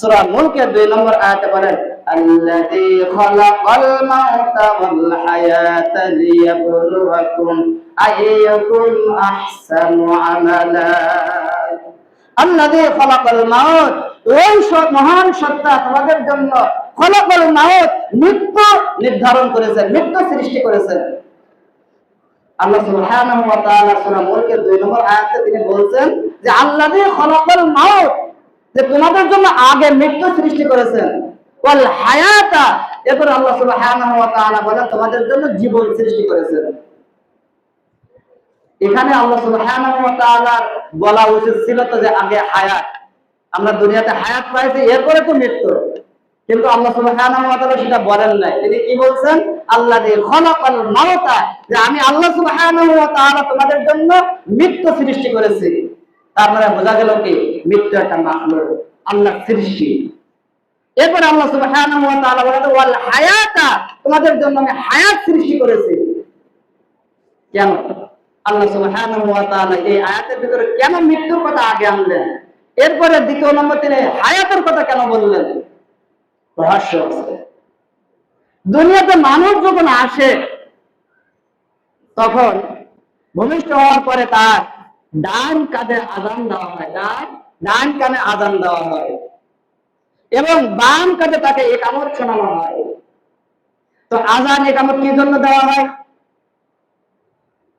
সূরা মুলকের 2 নম্বর আয়াতে বলেন ওই মহান সত্তা তোমাদের জন্য খলাকাল মাউত মৃত্যু নির্ধারণ করেছেন মৃত্যু সৃষ্টি করেছেন আল্লাহ সুবহানাহু ওয়া তাআলা সূরা মুলকের 2 নম্বর আয়াতে তিনি বলছেন যে, আল্লাযী খলাকাল মাউত যে তোমাদের জন্য আগে মৃত্যু সৃষ্টি করেছেন। ওয়াল হায়াতা, এরপর আল্লাহ তোমাদের জন্য জীবন সৃষ্টি করেছেন। এখানে আল্লাহ বলা উচিত ছিল তো যে আগে হায়াত। আমরা দুনিয়াতে হায়াত পাইছি, এরপরে তো মৃত্যু। কিন্তু আল্লাহ সুবহানাহু সেটা বলেন নাই। তিনি কি বলছেন? আল্লাহ যে খলাকাল যে আমি আল্লাহ সুবহানাহু ওয়া তোমাদের জন্য মৃত্যু সৃষ্টি করেছি। তার মানে বোঝা গেল কি? মৃত্যু একটা আল্লাহ সৃষ্টি। এরপর আল্লাহ ওয়াল হায়াতা তোমাদের জন্য আমি হায়াত সৃষ্টি করেছি। কেন? আল্লাহ এই আয়াতের ভিতরে কেন মৃত্যুর কথা আগে আনলেন? এরপরে দ্বিতীয় নম্বর তিনি হায়াতের কথা কেন বললেন? রহস্য আছে। দুনিয়াতে মানুষ যখন আসে, তখন ভূমিষ্ঠ হওয়ার পরে তার ডান কাঁধে আজান দেওয়া হয়। ডান ডান কানে আজান দেওয়া হয়। এবং বাম কাঁধে তাকে একামত শোনানো হয়। তো আজান একামত কি জন্য দেওয়া হয়?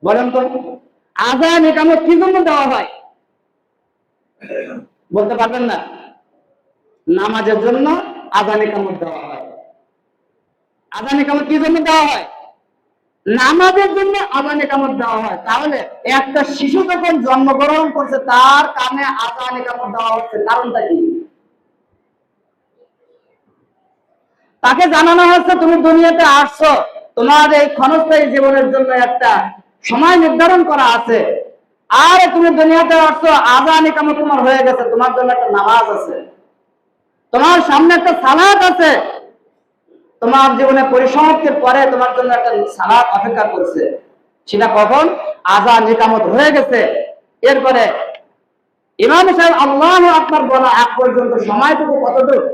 বলেন তো। আজান একামত কি জন্য দেওয়া হয়? বলতে পারবেন না? নামাজের জন্য আজান একামত দেওয়া হয়। আজান একামত কি জন্য দেওয়া হয়? নামাজের জন্য আজান একামত দেওয়া হয়। তাহলে একটা শিশু যখন জন্মগ্রহণ করছে, তার কানে আজান একামত দেওয়া হচ্ছে। কারণটা কি? তাকে জানানো হচ্ছে তুমি দুনিয়াতে আসছো। তোমার এই ক্ষণস্থায়ী জীবনের জন্য একটা সময় নির্ধারণ করা আছে। আর তুমি দুনিয়াতে আসছো আজান একামত তোমার হয়ে গেছে। তোমার জন্য একটা নামাজ আছে। তোমার সামনে একটা সালাত আছে। তোমার জীবনে পরিসমাপ্তির পরে তোমার জন্য একটা সালাত অপেক্ষা করছে। সেটা কখন? আজান একামত হয়ে গেছে। এরপরে ইমাম সাহেব আল্লাহ আপনার বলা এক পর্যন্ত সময়টুকু কতটুকু?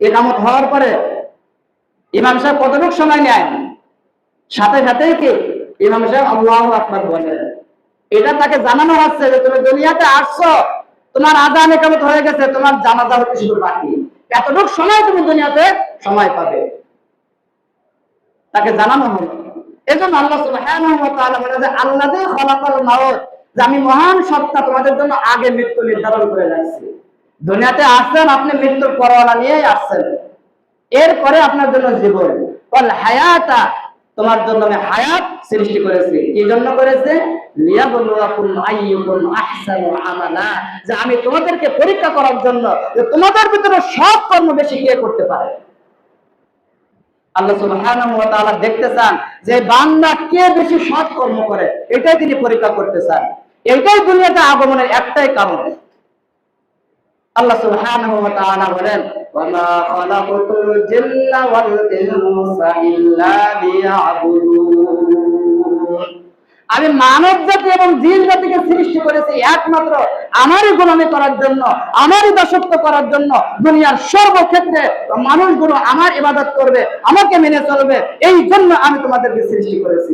একামত হওয়ার পরে ইমাম সাহেব কতটুকু সময় নেয়? সাথে সাথেই কি ইমাম সাহেব আল্লাহ আপনার বলেন এটা তাকে জানানো হচ্ছে যে তুমি দুনিয়াতে আসছো, তোমার আজান একামত হয়ে গেছে, তোমার জানাজা হচ্ছে শুধু বাকি। এতটুকু সময় তুমি দুনিয়াতে সময় পাবে। তাকে জানানো হলো। এজন্য আল্লাহ সুবহানাহু ওয়া তাআলা বলে যে, আল্লাযী খালাকাল মাউত, যে আমি মহান সত্তা তোমাদের জন্য আগে মৃত্যু নির্ধারণ করে রাখছি দুনিয়াতে আসছেন, আপনি মৃত্যুর পরোয়ানা নিয়েই আসছেন। এরপরে আপনার জন্য জীবন। বল হায়াতা, তোমার জন্য আমি হায়াত সৃষ্টি করেছি। কি জন্য করেছে? যে আমি তোমাদেরকে পরীক্ষা করার জন্য তোমাদের ভিতরে সব কর্ম বেশি কে আল্লাহ সুবহানাহু দেখতে চান যে বান্দা কে বেশি সৎ কর্ম করে, এটাই তিনি পরীক্ষা করতে চান। এটাই দুনিয়াতে আগমনের একটাই কারণ। আল্লাহ সুবহানাহু ওয়া তাআলা বলেন, ওয়ামা ইল্লা লিয়াবুদুন। আমি মানব জাতি এবং জিন জাতিকে সৃষ্টি করেছি একমাত্র আমারই গোলামি করার জন্য, আমারই দাসত্ব করার জন্য। দুনিয়ার সর্বক্ষেত্রে মানুষগুলো আমার ইবাদত করবে, আমাকে মেনে চলবে। এই জন্য আমি তোমাদেরকে সৃষ্টি করেছি।